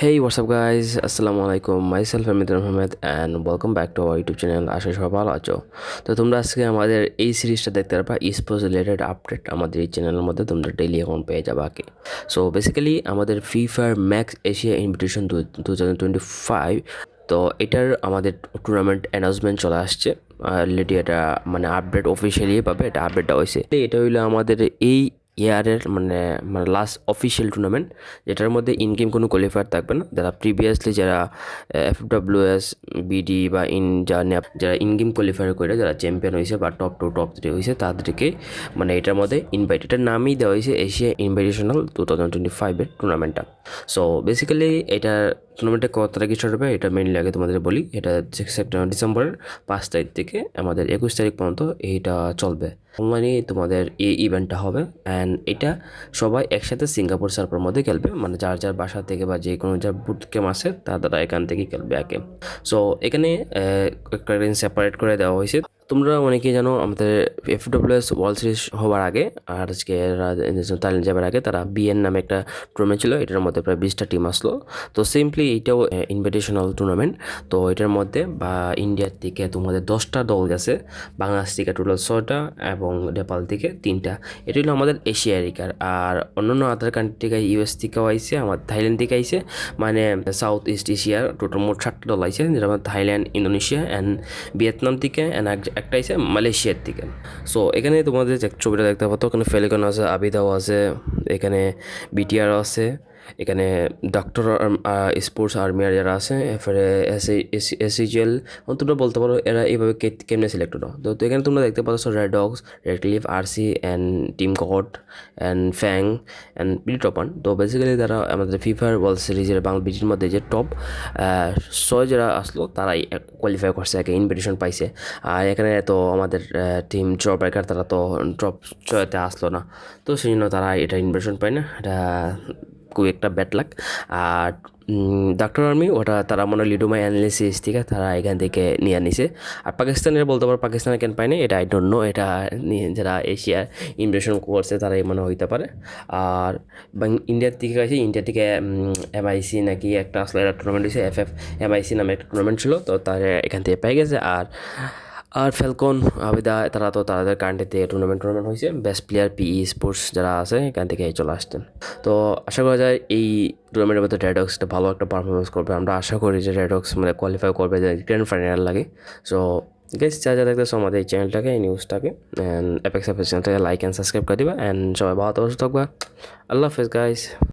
Hey, what's guys আসসালামু আলাইকুম. Myself Amidar Mohammed and welcome back to our YouTube channel আশা সবাই ভালো আছো তো তোমরা আজকে আমাদের এই সিরিজটা দেখতে পারবা স্পোর্টস রিলেটেড আপডেট আমাদের এই চ্যানেলের মধ্যে তোমরা ডেইলি এখন পেয়ে যাবে আগে। সো বেসিক্যালি আমাদের ফিফার max Asia invitation two thousand twenty five তো এটার আমাদের টুর্নামেন্ট অ্যানাউন্সমেন্ট চলে আসছে। অলরেডি এটা মানে আপডেট অফিসিয়ালি পাবে এটা আপডেটটা হয়েছে এটা হইল আমাদের এই ইয়ারের মানে মানে লাস্ট অফিসিয়াল টুর্নামেন্ট যেটার মধ্যে ইন গেম কোনো কোয়ালিফায়ার থাকবে না। যারা প্রিভিয়াসলি যারা এফ ডাব্লিউ এস বিডি বা ইন যা নেপ- যারা ইন গেম কোয়ালিফায়ার করে, যারা চ্যাম্পিয়ন হয়েছে বা টপ টু টপ থ্রি হয়েছে, তাদেরকে মানে এটার মধ্যে ইনভাইট এটার নামই দেওয়া হয়েছে Asia invitational two thousand twenty ফাইভের টুর্নামেন্টটা সো বেসিক্যালি এটা টুর্নামেন্টটা কত তারিখে স্টার্ট হবে, এটা মেনলি আগে তোমাদের বলি। এটা সেপ্টেম্বর ডিসেম্বরের পাঁচ তারিখ থেকে আমাদের একুশ তারিখ পর্যন্ত এইটা চলবে। অনলাইনে তোমাদের এই ইভেন্টটা হবে অ্যান্ড এটা সবাই একসাথে সিঙ্গাপুর সার্ভার মধ্যে খেলবে। মানে যার যার বাসা থেকে বা যে কোনো যার বুট গেম আছে, তারা এখান থেকে খেলবে একে সো এখানে একটা সেপারেট করে দেওয়া হয়েছে। তোমরা অনেকেই জানো, আমাদের এফ ডব্লিউএস ওয়ার্ল্ড সিরিজ হওয়ার আগে আর আজকে তাইল্যান্ড যাবার আগে তারা বিএন নামে একটা টুর্নামেন্ট ছিল, এটার মধ্যে প্রায় বিশটা টিম আসলো। তো সিম্পলি এইটাও ইনভিটেশনাল টুর্নামেন্ট তো এটার মধ্যে বা ইন্ডিয়ার থেকে তোমাদের দশটা দল গেছে, বাংলাদেশ থেকে টোটাল ছয়টা এবং নেপাল থেকে তিনটা। এটা হলো আমাদের এশিয়া এশিয়ারিকার আর অন্যান্য আদার কান্ট্রি থেকে ইউএস থেকেও আইসে আমার থাইল্যান্ড থেকে আইসে মানে সাউথ ইস্ট এশিয়ার টোটাল মোট সাতটা দল আইছে, যেটা থাইল্যান্ড ইন্দোনেশিয়া অ্যান্ড ভিয়েতনাম থেকে অ্যান্ড একটা আছে মালয়েশিয়ার দিকে। সো এখানে তোমাদের ছবিটা দেখতে পাচ্ছ, ওখানে ফেলিকন আছে আবিদাও আছে, এখানে বিটিআরও আছে। এখানে ডক্টর স্পোর্টস আর্মিয়ার যারা আছে, এরপরে এসিজিএল তোমরা বলতে পারো এরা এইভাবে কেমনে সিলেক্ট হলো? তো এখানে তোমরা দেখতে পাচ্ছ red dogs red cliff RC and team caught and ফ্যাং and টপান তো বেসিক্যালি তারা আমাদের ফিফার ওয়ার্ল্ড সিরিজের বাংলা বিটির মধ্যে যে টপ ছয় যারা আসলো, তারাই কোয়ালিফাই করছে, একে ইনভিটেশন পাইছে। আর এখানে তো আমাদের টিম ড্র ব্রেকার তারা তো ড্রপ ছয়তে আসলো না। তো সেই জন্য তারা এটা ইনভিটেশন পায় না। এটা খুব একটা ব্যাড লাক আর ডাক্তার আর্মি ওটা তারা মনে হয় লিডোমাই অ্যানালিসিস আছে তারা এখান থেকে নিয়ে নিছে। আর পাকিস্তানের বলতে পারো পাকিস্তানে কেন পায়নি, এটা আই ডোন্ট নো এটা যারা এশিয়ার ইনভেশন করছে তারাই মনে হইতে পারে। আর ইন্ডিয়ার থেকে আছে ইন্ডিয়া থেকে এমআইসি নাকি একটা আসলে একটা টুর্নামেন্ট হয়েছে এফ এফ এমআইসি নামে একটা টুর্নামেন্ট ছিল, তো তারা এখান থেকে পেয়ে গেছে। আর আর ফ্যালকন আবিদা তারা তো তাদের কান্ট্রিতে টুর্নামেন্ট টুর্নামেন্ট হয়েছে। বেস্ট প্লেয়ার পিই স্পোর্টস যারা আছে, এখান থেকে চলে আসতেন তো আশা করা যায় এই টুর্নামেন্টের মধ্যে রেডক্সটা ভালো একটা পারফরমেন্স করবে। আমরা আশা করি যে রেডক্স মানে কোয়ালিফাই করবে যে গ্র্যান্ড ফাইনাল লাগে। সো গেস যা যা দেখতেছো আমাদের এই চ্যানেলটাকে এই নিউজটাকে অ্যান্ড অ্যাপেক্স অ্যাপেক্স চ্যানেলটাকে লাইক অ্যান্ড সাবস্ক্রাইব করে দিবা। অ্যান্ড সবাই ভালো থাকবা। আল্লাহ হাফেজ গাইস